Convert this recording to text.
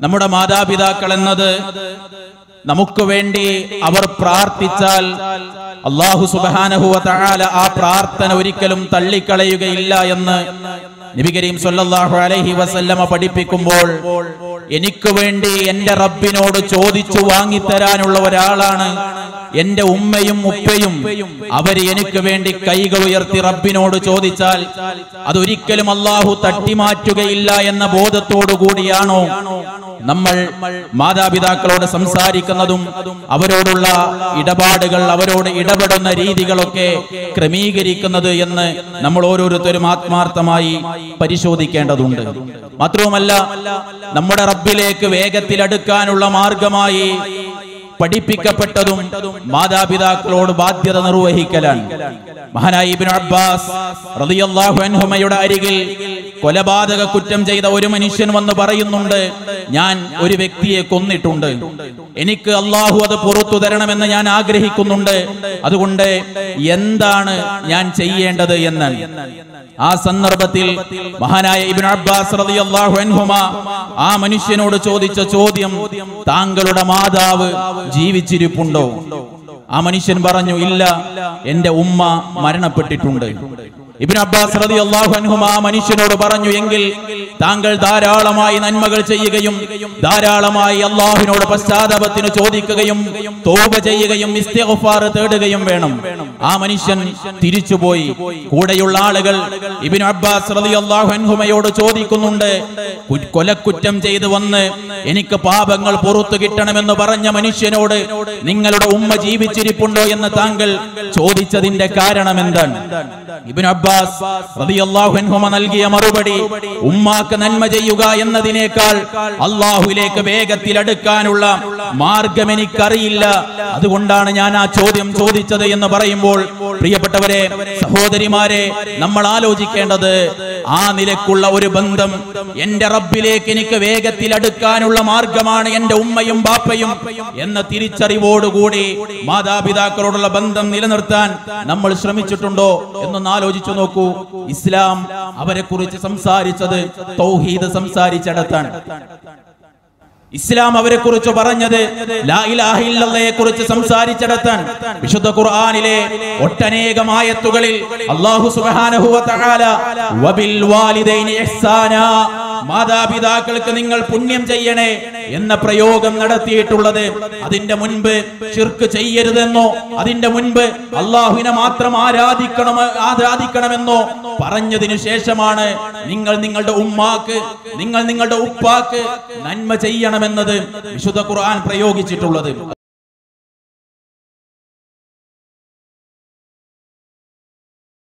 നമ്മുടെ മാതാപിതാക്കൾ എന്നത് നമുക്ക് വേണ്ടി അവർ പ്രാർത്ഥിച്ചാൽ അള്ളാഹു സുബാനഹുവ തആല ആ പ്രാർത്ഥന ഒരിക്കലും തള്ളിക്കളയുകയില്ല എന്ന് നബി കരീം സല്ലല്ലാഹു അലൈഹി വസല്ലമ പഠിപ്പിക്കുമ്പോൾ എനിക്ക് വേണ്ടി എന്റെ റബ്ബിനോട് ചോദിച്ചു വാങ്ങിത്തരാനുള്ള ഒരാളാണ് എന്റെ ഉമ്മയും ഉപ്പയും. അവർ എനിക്ക് വേണ്ടി കൈകൾ ഉയർത്തി റബ്ബിനോട് ചോദിച്ചാൽ അതൊരിക്കലും അള്ളാഹു തട്ടിമാറ്റുകയില്ല എന്ന ബോധത്തോടു കൂടിയാണോ നമ്മൾ മാതാപിതാക്കളോട് സംസാരിക്കുന്നതും അവരോടുള്ള ഇടപാടുകൾ അവരോട് ഇടപെടുന്ന രീതികളൊക്കെ ക്രമീകരിക്കുന്നത് എന്ന് നമ്മൾ ഓരോരുത്തരും ആത്മാർത്ഥമായി പരിശോധിക്കേണ്ടതുണ്ട്. മാത്രവുമല്ല നമ്മുടെ റബ്ബിലേക്ക് വേഗത്തിൽ അടുക്കാനുള്ള മാർഗമായി പഠിപ്പിക്കപ്പെട്ടതും മാതാപിതാക്കളോട് ബാധ്യത നിർവഹിക്കലാണ്. ഇബ്നു അബ്ബാസ് റളിയല്ലാഹു അരികിൽ കൊലപാതക കുറ്റം ചെയ്ത ഒരു മനുഷ്യൻ വന്ന് പറയുന്നുണ്ട് ഞാൻ ഒരു വ്യക്തിയെ കൊന്നിട്ടുണ്ട്. എനിക്ക് അള്ളാഹു അത് പുറത്തു തരണമെന്ന് ഞാൻ ആഗ്രഹിക്കുന്നുണ്ട്. അതുകൊണ്ട് എന്താണ് ഞാൻ ചെയ്യേണ്ടത് എന്ന്? ആ സന്ദർഭത്തിൽ മഹാനായ ഇബിൻ അബ്ബാസ് റളിയല്ലാഹു ആ മനുഷ്യനോട് ചോദിച്ച ചോദ്യം താങ്കളുടെ മാതാവ് ജീവിച്ചിരിപ്പുണ്ടോ? ആ മനുഷ്യൻ പറഞ്ഞു ഇല്ല എന്റെ ഉമ്മ മരണപ്പെട്ടിട്ടുണ്ട്. ഇബിൻ അബ്ബാസ് റതി അള്ളാഹു ആ മനുഷ്യനോട് പറഞ്ഞു എങ്കിൽ താങ്കൾ ധാരാളമായി നന്മകൾ ചെയ്യുകയും ധാരാളമായി അള്ളാഹുവിനോട് പശ്ചാത്താപത്തിന് ചോദിക്കുകയും തോപ ചെയ്യുകയും ഇസ്തിഗ്ഫാർ തേടുകയും വേണം. ആ മനുഷ്യൻ തിരിച്ചുപോയി. കൂടെയുള്ള ആളുകൾ ഇബിൻ അബ്ബാസ് റതി അൻഹുമയോട് ചോദിക്കുന്നുണ്ട് കൊലക്കുറ്റം ചെയ്തു വന്ന് എനിക്ക് പാപങ്ങൾ പുറത്തു കിട്ടണമെന്ന് പറഞ്ഞ മനുഷ്യനോട് നിങ്ങളുടെ ഉമ്മ ജീവിച്ചിരിപ്പുണ്ടോ എന്ന് താങ്കൾ ചോദിച്ചതിന്റെ കാരണം എന്താണ്? ഇബിൻ അബ്ബാസ് റളിയല്ലാഹു അൻഹുമ നൽകിയ മറുപടി ഉമ്മാക്ക് നന്മ ചെയ്യുക എന്നതിനേക്കാൾ അള്ളാഹുലേക്ക് വേഗത്തിൽ അടുക്കാനുള്ള മാർഗം എനിക്കറിയില്ല അതുകൊണ്ടാണ് ഞാൻ ആ ചോദ്യം ചോദിച്ചത് എന്ന് പറയുമ്പോൾ പ്രിയപ്പെട്ടവരെ സഹോദരിമാരെ നമ്മൾ ആലോചിക്കേണ്ടത് ആ നിലക്കുള്ള ഒരു ബന്ധം എന്റെ റബ്ബിലേക്ക് എനിക്ക് വേഗത്തിൽ അടുക്കാനുള്ള മാർഗമാണ് എന്റെ ഉമ്മയും ബാപ്പയും എന്ന തിരിച്ചറിവോടുകൂടി മാതാപിതാക്കളോടുള്ള ബന്ധം നിലനിർത്താൻ നമ്മൾ ശ്രമിച്ചിട്ടുണ്ടോ എന്നൊന്ന് ആലോചിച്ചു നോക്കൂ. ഇസ്ലാം അവരെ കുറിച്ച് സംസാരിച്ചത് തൗഹീദ് സംസാരിച്ചിടത്താണ്. ഇസ്ലാം അവരെ കുറിച്ച് പറഞ്ഞത് കുറിച്ച് സംസാരിച്ചിടത്താൻ വിശുദ്ധ ഖുർആനിലെ ഒട്ടനേകം അള്ളാഹു അല്ലാഹു മാതാപിതാക്കൾക്ക് നിങ്ങൾ പുണ്യം ചെയ്യണേ എന്ന പ്രയോഗം നടത്തിയിട്ടുള്ളത് അതിന്റെ മുൻപ് ചിർക്ക് ചെയ്യരുതെന്നോ അതിന്റെ മുൻപ് അള്ളാഹുവിനെ മാത്രം ആരാധിക്കണം ആരാധിക്കണമെന്നോ പറഞ്ഞതിനു ശേഷമാണ് നിങ്ങൾ നിങ്ങളുടെ ഉമ്മാക്ക് നിങ്ങൾ നിങ്ങളുടെ ഉപ്പാക്ക് നന്മ ചെയ്യണമെന്നത് വിശുദ്ധ ഖുർആൻ പ്രയോഗിച്ചിട്ടുള്ളത്.